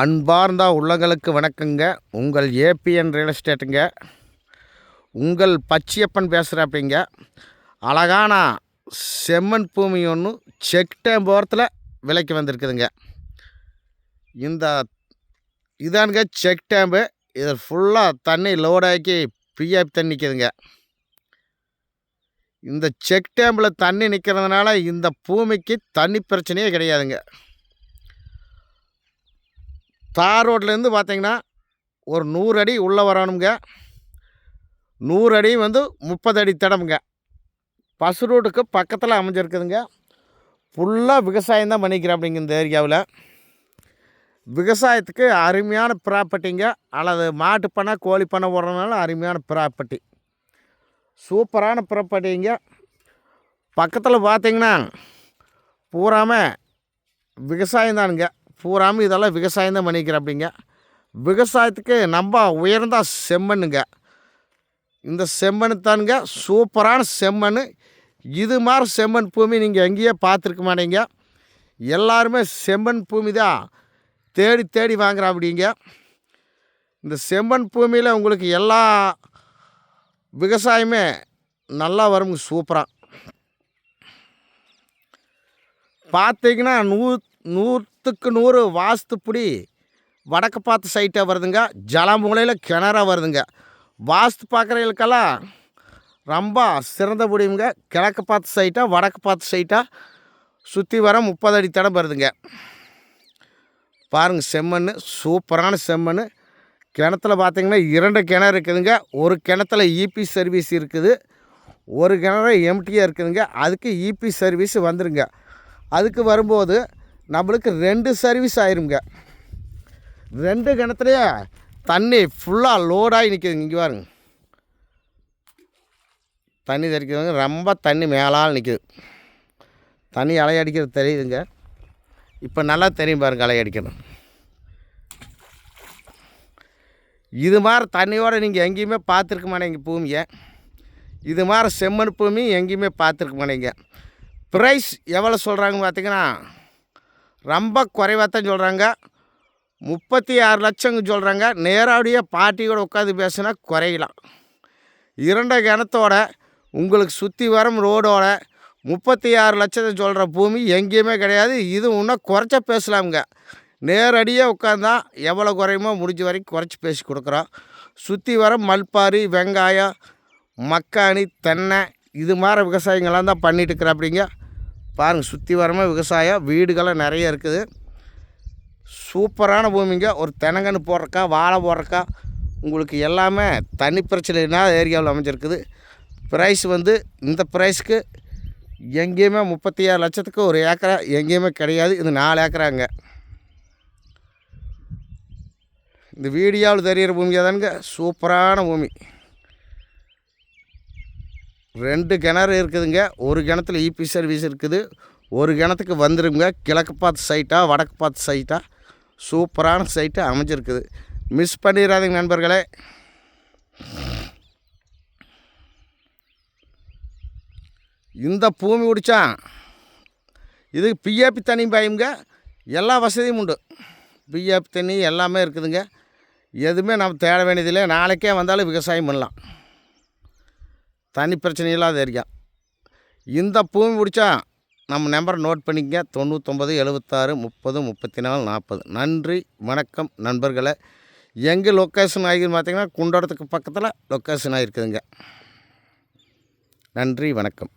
அன்பார்ந்த உள்ளங்களுக்கு வணக்கங்க. உங்கள் ஏபிஎன் ரியல் எஸ்டேட்டுங்க. உங்கள் பச்சியப்பன் பேசுகிறாப்பிங்க அழகான செம்மண் பூமி ஒன்று செக் டேம் ஓரத்தில் விலைக்கு வந்திருக்குதுங்க. இந்த இதானுங்க செக் டேம்பு இது ஃபுல்லாக தண்ணி லோடாக்கி பிஎஃப் தண்ணி நிற்கிதுங்க இந்த செக் டேம்பில் தண்ணி நிற்கிறதுனால இந்த பூமிக்கு தண்ணி பிரச்சனையே கிடையாதுங்க. தார் ரோட்லேருந்து பார்த்தீங்கன்னா ஒரு நூறு அடி உள்ளே வரணுங்க நூறு அடி வந்து முப்பது அடி தடமுங்க. பஸ் ரோட்டுக்கு பக்கத்தில் அமைஞ்சிருக்குதுங்க. ஃபுல்லாக விவசாயம் தான் பண்ணிக்கிறாப்பிடிங்க இந்த ஏரியாவில். விவசாயத்துக்கு அருமையான ப்ராப்பர்ட்டிங்க. அல்லது மாட்டு பண்ணை கோழி பண்ணை போடுறதுனால அருமையான ப்ராப்பர்ட்டி. சூப்பரான ப்ராப்பர்ட்டிங்க. பக்கத்தில் பார்த்தீங்கன்னா பூராமல் விவசாயம் தானுங்க. பூராமல் இதெல்லாம் விவசாயம் தான் பண்ணிக்கிறாப்பிங்க விவசாயத்துக்கு நம்ம உயர்ந்தா செம்மண்ணுங்க. இந்த செம்மண் தானுங்க. சூப்பரான செம்மண் இது மாதிரி செம்மண் பூமி நீங்கள் எங்கேயே பார்த்துருக்க மாட்டீங்க. எல்லாருமே செம்மண் பூமி தான் தேடி தேடி வாங்குற அப்படிங்க. இந்த செம்மண் பூமியில் உங்களுக்கு எல்லா விவசாயமே நல்லா வருங்க சூப்பராக பார்த்தீங்கன்னா நூ நூற்றுக்கு நூறு வாஸ்துப்படி வடக்கு பார்த்து சைட்டாக வருதுங்க. ஜலமூலையில் கிணறாக வருதுங்க. வாஸ்து பார்க்குறவங்களுக்கெல்லாம் ரொம்ப சிறந்த முடியுங்க கிழக்கு பார்த்து சைட்டாக வடக்கு பார்த்து சைட்டாக சுற்றி வர முப்பது அடி தடம் வருதுங்க. பாருங்கள் செம்மண் சூப்பரான செம்மண் கிணத்துல பார்த்திங்கன்னா இரண்டு கிணறு இருக்குதுங்க. ஒரு கிணத்துல இபி சர்வீஸ் இருக்குது. ஒரு கிணறு எம்டியாக இருக்குதுங்க. அதுக்கு இபி சர்வீஸ் வந்துடுங்க அதுக்கு வரும்போது நம்மளுக்கு ரெண்டு சர்வீஸ் ஆயிருங்க ரெண்டு கிணத்துலையே தண்ணி ஃபுல்லாக லோடாகி நிற்கிதுங்க இங்கே பாருங்க. தண்ணி தெரிக்கிறவங்க ரொம்ப தண்ணி மேலால் நிற்கிது தண்ணி அலை அடிக்கிறது தெரியுதுங்க. இப்போ நல்லா தெரியும் பாருங்க அலை அடிக்கணும் இது மாதிரி தண்ணியோடு நீங்கள் எங்கேயுமே பார்த்துருக்க மாட்டேங்க பூமியை. இது மாதிரி செம்மண் பூமி எங்கேயுமே பார்த்துருக்க மாட்டேங்க. ப்ரைஸ் எவ்வளோ சொல்கிறாங்கன்னு பார்த்தீங்கன்னா ரொம்ப குறைவாக தான் சொல்கிறாங்க முப்பத்தி ஆறு லட்சங்க சொல்கிறாங்க நேரடியாக பாட்டி கூட உட்காந்து பேசுனா குறையலாம். இரண்ட கிணத்தோட உங்களுக்கு சுற்றி வரும் ரோடோட முப்பத்தி ஆறு லட்சத்தை சொல்கிற பூமி எங்கேயுமே கிடையாது. இது இன்னும் குறைச்ச பேசலாமுங்க. நேரடியாக உட்காந்தா எவ்வளோ குறையுமோ முடிஞ்ச வரைக்கும் குறைச்சி பேசி கொடுக்குறோம். சுற்றி வர மல்பாரி வெங்காயம் மக்காணி தென்னை இது மாதிரி விவசாயங்கள்லாம் தான் பண்ணிட்டு இருக்கிறாப்பிடிங்க. பாருங்கள் சுற்றி வரமே விவசாயம் வீடுகள்லாம் நிறைய இருக்குது. சூப்பரான பூமிங்க. ஒரு தெனங்கன்று போடுறக்கா வாழை போடுறக்கா உங்களுக்கு எல்லாமே தனி பிரச்சனைனா ஏரியாவில் அமைஞ்சிருக்குது. ப்ரைஸ் வந்து இந்த ப்ரைஸ்க்கு எங்கேயுமே முப்பத்தி ஆறு லட்சத்துக்கு ஒரு ஏக்கரா எங்கேயுமே கிடையாது. இது நாலு ஏக்கராங்க. இந்த வீடியோவில் தெரிகிற பூமியாக தானுங்க சூப்பரான பூமி. ரெண்டு கிணறு இருக்குதுங்க. ஒரு கிணத்துல இபி சர்வீஸ் இருக்குது. ஒரு கிணத்துக்கு வந்துருங்க. கிழக்கு பார்த்து சைட்டாக வடக்கு பார்த்து சைட்டாக சூப்பரான சைட்டு அமைஞ்சிருக்குது. மிஸ் பண்ணிடாதீங்க நண்பர்களே. இந்த பூமி பிடிச்சா இதுக்கு பிஏபி தண்ணி பாயுங்க. எல்லா வசதியும் உண்டு. பிஏபி தண்ணி எல்லாமே இருக்குதுங்க. எதுவுமே நம்ம தேட வேண்டியதில்லை. நாளைக்கே வந்தாலும் விவசாயம் பண்ணலாம். தனி பிரச்சனை இல்லாத ஏரியா. இந்த பூமி பிடிச்சா நம்ம நம்பரை நோட் பண்ணிக்கங்க. தொண்ணூற்றொம்பது எழுபத்தாறு முப்பது முப்பத்தி நாலு நாற்பது நன்றி வணக்கம் நண்பர்களை. எங்கே லொக்கேஷன் ஆகிருக்குன்னு பார்த்தீங்கன்னா குண்டடத்துக்கு பக்கத்தில் லொக்கேஷன் ஆகிருக்குதுங்க. நன்றி வணக்கம்.